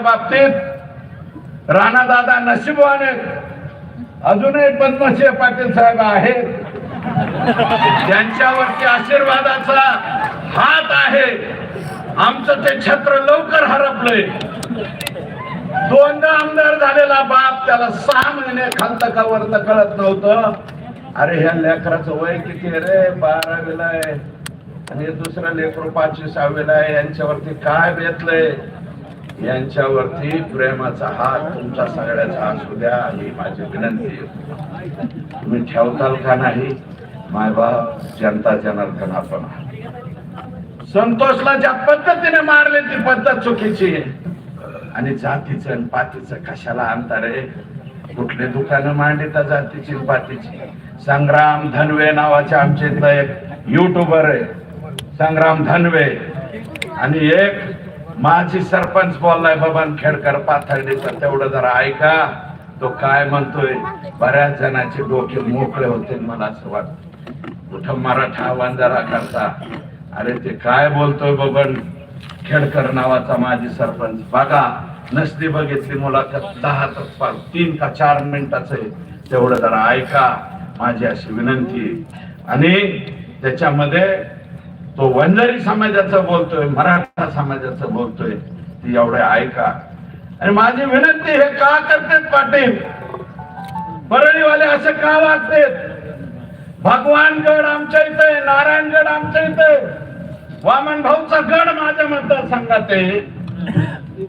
बाबतीत राणादादा नशीबवान आहेत अजूनही पद्मश्री पाटील साहेब आहेत. त्यांच्यावरती आशीर्वादाचा हात आहे. आमचं ते छत्र लवकर हरपलंय. दोनदा आमदार झालेला बाप त्याला सहा महिने खालत का वरत कळत नव्हतं. अरे ह्या लेकराचं वय किती रे? बारावीला आहे. आणि दुसरं लेकरू पाचवी सहावीला आहे. यांच्यावरती काय बेतलंय? यांच्यावरती प्रेमाचा हात तुमचा सगळ्याचा असू द्या ही माझी विनंती तुम्ही ठेवताल का नाही? मायबाप जनता जनार्दन आपण संतोषला ज्या पद्धतीने मारले ती पद्धत चुकीची आहे. आणि जातीचं आणि पातीचं कशाला अंतर आहे? कुठले दुकानं मांडिता जातीची पातीची? संग्राम धनवे नावाचे आमच्या इथलं एक युट्यूबर आहे. संग्राम धनवे. आणि एक माझी सरपंच बोललाय बबन खेडकर पाथर्डीचा तेवढं जरा ऐका. तो काय म्हणतोय बऱ्याच जणांचे डोके मोकळे होते मला असं वाटतं. कुठं मराठा वंजारा करता? अरे ते काय बोलतोय बबन? खेडकर नावाचा माजी सरपंच. बघा नसली बघितली मुलाखत. दहा तर तीन का चार मिनिटाचं आहे. तेवढं जरा ऐका. माझी अशी विनंती आणि त्याच्यामध्ये तो वंजारी समाजाचं बोलतोय मराठा समाजाचं बोलतोय ती एवढे ऐका. आणि माझी विनंती हे का करतेत पाटील? परळीवाले असं का वागतेत? भगवानगड आमच्या इथे नारायणगड आमच्या इथे वामन भाऊचा गड माझ्या मतदारसंघात आहे.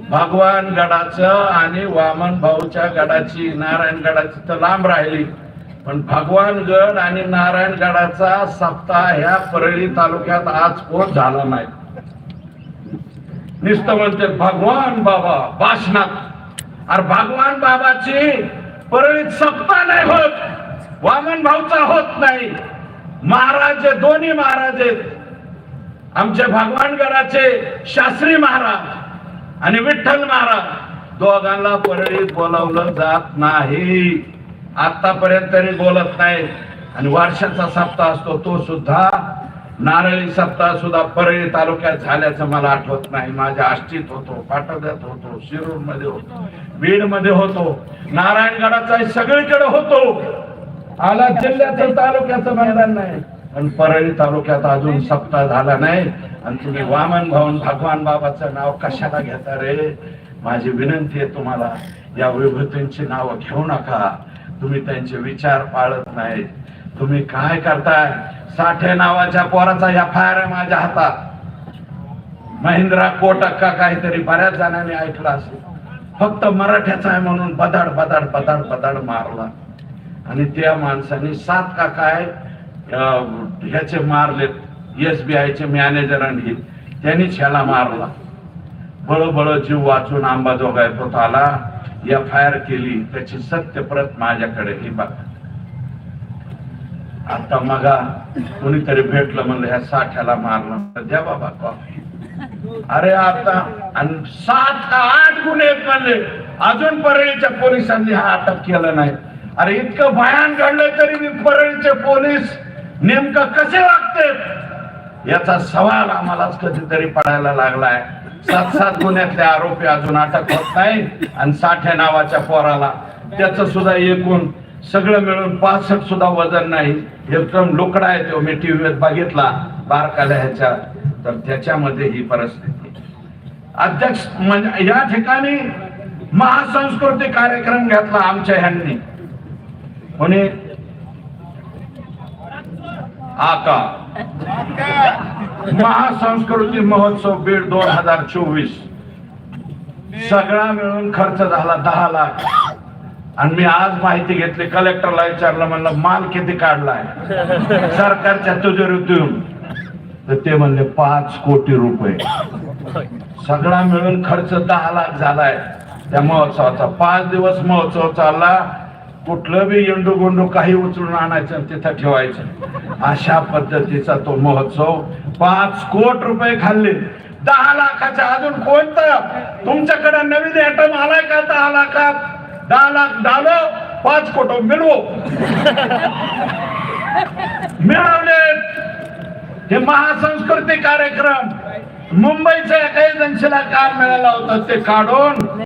भगवान गडाचं आणि वामन भाऊच्या गडाची नारायण गडाची तर लांब राहिली. पण भगवानगड आणि नारायणगडाचा सप्ताह ह्या परळी तालुक्यात आज कोण झाला नाही? नुसतं म्हणते भगवान बाबा भाषणात अरे भगवान बाबाची परळीत सप्ता नाही होत वामन भाऊचा होत नाही. महाराज दोन्ही महाराज आहेत. आमचे भगवानगडाचे शास्त्री महाराज आणि विठ्ठल महाराज. दोघांना परळीत बोलावलं जात नाही. आतापर्यंत तरी बोलत नाही. आणि वर्षाचा सप्ताह असतो तो सुद्धा नारळी सप्ताह सुद्धा परळी तालुक्यात झाल्याचं मला आठवत नाही. माझ्या आष्टीत होतो पाटोद्यात होतो शिरूरमध्ये होतो बीडमध्ये होतो नारायणगडाचा सगळीकडे होतो. आला जिल्ह्याचं तालुक्याचं मैदान नाही. पण परळी तालुक्यात अजून सप्ताह झाला नाही. आणि तुम्ही वामन भवन भगवान बाबाचं नाव कशाला घेता रे? माझी विनंती आहे तुम्हाला या विभूतींची नावं घेऊ नका. तुम्ही त्यांचे विचार पाळत नाही. तुम्ही काय करताय? साठे नावाच्या पोराचा या फायर आहे माझ्या हातात. महिंद्रा कोटक का काहीतरी बऱ्याच जणांनी ऐकलं असेल. फक्त मराठ्याचा आहे म्हणून बदाड बदाड बदाड बदाड मारला. आणि त्या माणसाने सात का काय अं, ह्याचे मारलेत. एस बी आयचे मॅनेजर आणि त्यांनी ह्याला मारला. बळबळ जीव वाचून अंबाजोगाई आला एफ आय आर केली त्याची सत्य प्रत माझ्याकडे ही बघा. आता मगा कुणीतरी भेटलं म्हणलं ह्या साठ्याला मारलं द्या बाबा कॉफी अरे आता आणि सात आठ गुन्हे म्हणले अजून परळीच्या पोलिसांनी हा अटक केलं नाही. अरे इतकं भयान घडलं तरी मी परळीचे पोलीस नेमकं कसे वागते? याचा सवाल आम्हालाच कधीतरी पडायला लागलाय. सात सात गुन्ह्यातले आरोपी अजून अटक होत नाही आणि साठ्या नावाच्या पोराला. त्याच सुद्धा एकूण सगळं मिळून पासष्ट सुद्धा वजन नाही. एकदम लोकडा आहे तो. मी टीव्हीवर बघितला. बारकाल्या ह्याच्या. तर त्याच्यामध्ये ही परिस्थिती. अध्यक्ष म्हणजे या ठिकाणी महासंस्कृती कार्यक्रम घेतला आमच्या ह्यांनी. कोणी? आका. महासंस्कृती महोत्सव बीड दोन हजार चोवीस. सगळा मिळून खर्च झाला दहा लाख. आणि मी आज माहिती घेतली कलेक्टरला विचारलं म्हणलं माल किती काढलाय? सरकारच्या तिजोरीतून. तर ते म्हणले पाच कोटी रुपये. सगळा मिळून खर्च दहा लाख झालाय. त्या महोत्सवाचा पाच दिवस महोत्सव चालला. कुठलं बी येंडू गोंडू काही उचलून आणायचं तिथं ठेवायचं. अशा पद्धतीचा तो महोत्सव पाच कोट रुपये खाल्ले. दहा लाखाच्या अजून कोणतं? तुमच्याकडे नवीन आयटम आलाय का दहा लाखात? दहा लाख डालो पाच कोट मिळवो. मिळवले. हे महासंस्कृती कार्यक्रम. मुंबईच्या एका एजन्सीला कार मिळाला होता ते काढून